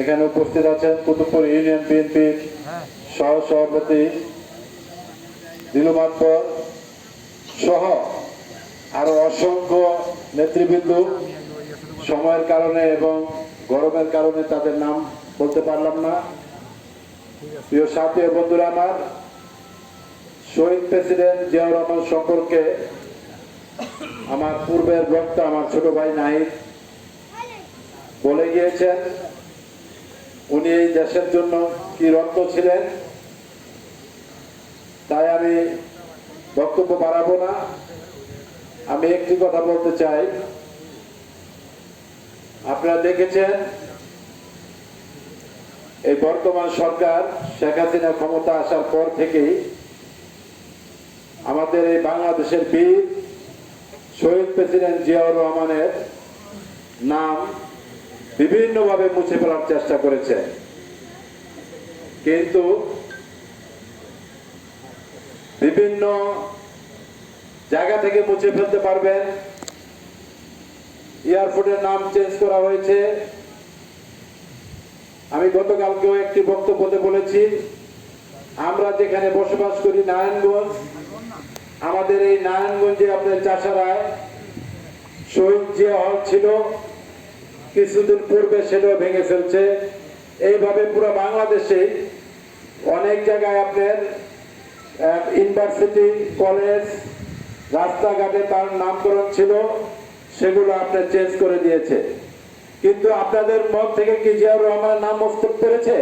এখানে উপস্থিত আছেন কুতুবপুর ইউনিয়ন বিএনপির সহ সভাপতি দিলু মাতবর সহ আরও অসংখ্য নেতৃবৃন্দ। সময়ের কারণে এবং গরমের কারণে তাদের নাম বলতে পারলাম না। প্রিয় সাথী বন্ধুরা আমার শহীদ প্রেসিডেন্ট জিয়াউর রহমান সম্পর্কে আমার পূর্বের বক্তা আমার ছোট ভাই নাহিদ বলে গিয়েছেন। উনি এই দেশের জন্য কি রত্ন ছিলেন, তাই আমি বক্তব্য বাড়াবো না। আমি একটি কথা বলতে চাই। আপনারা দেখেছেন, এই বর্তমান সরকার শেখ হাসিনা ক্ষমতা আসার পর থেকেই আমাদের এই বাংলাদেশের বীর শহীদ প্রেসিডেন্ট জিয়াউর রহমানের নাম বিভিন্নভাবে মুছে ফেলার চেষ্টা করেছে। কিন্তু বিভিন্ন জায়গা থেকে মুছে ফেলতে পারবেন। এয়ারপোর্টের নাম চেঞ্জ করা হয়েছে। আমি গতকালকেও একটি বক্তব্যতে বলেছি, আমরা যেখানে বসবাস করি নারায়ণগঞ্জ, আমাদের এই নারায়ণগঞ্জে আপনার চাষারায় শহীদ যে হল ছিল। কিছুদিন পূর্বে সেটাও ভেঙে ফেলছে। এইভাবে পুরো বাংলাদেশে অনেক জায়গায় আপনার ইউনিভার্সিটি কলেজ রাস্তাঘাটে তার নামকরণ ছিল সেগুলো আপনার চেঞ্জ করে দিয়েছে। কিন্তু আপনাদের মত থেকে কি জিয়াউর রহমানের নাম মস্তক পেরেছে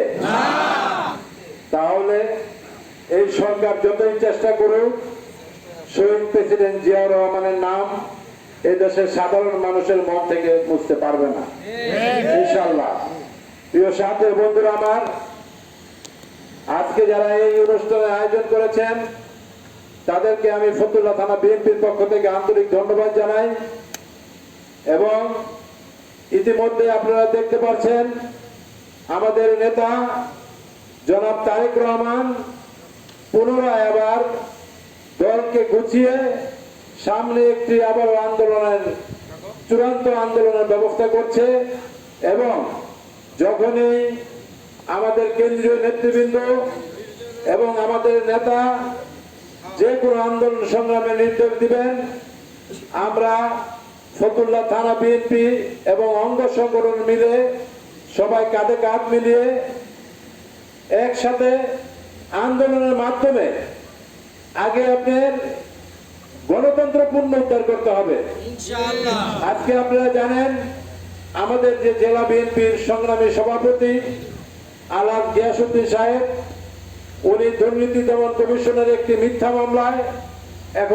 তাহলে এই সরকার যতই চেষ্টা করুক শহীদ প্রেসিডেন্ট জিয়াউর রহমানের নাম এই দেশের সাধারণ মানুষের মন থেকে বুঝতে পারবে না। ইনশাল্লাহ প্রিয় সাথে বন্ধুরা আমার আজকে যারা এই অনুষ্ঠানের আয়োজন করেছেন তাদেরকে আমি ফতুল্লাহ থানা বিএনপির পক্ষ থেকে আন্তরিক ধন্যবাদ জানাই। এবং ইতিমধ্যে আপনারা দেখতে পাচ্ছেন আমাদের নেতা জনাব তারেক রহমান পুনরায় আবার দলকে গুছিয়ে সামনে একটি আবার আন্দোলনের, চূড়ান্ত আন্দোলনের ব্যবস্থা করছে এবং যখনই আমাদের কেন্দ্রীয় নেতৃবৃন্দ এবং আমাদের নেতা যে কোনো আন্দোলন সংগ্রামে নির্দেশ দিবেন, আমরা ফতুল্লাহ থানা বিএনপি এবং অঙ্গ সংগঠন মিলে সবাই কাঁধে কাঁধ মিলিয়ে একসাথে আন্দোলনের মাধ্যমে আগে আপনার গণতন্ত্র পূর্ণ উদ্ধার করতে হবে। আজকে আপনারা জানেন আমাদের যে জেলা বিএনপির সংগ্রামী সভাপতি আলাদ গিয়াসুদ্দিন সাহেব উনি দুর্নীতি দমন কমিশনের একটি মিথ্যা মামলায় এখন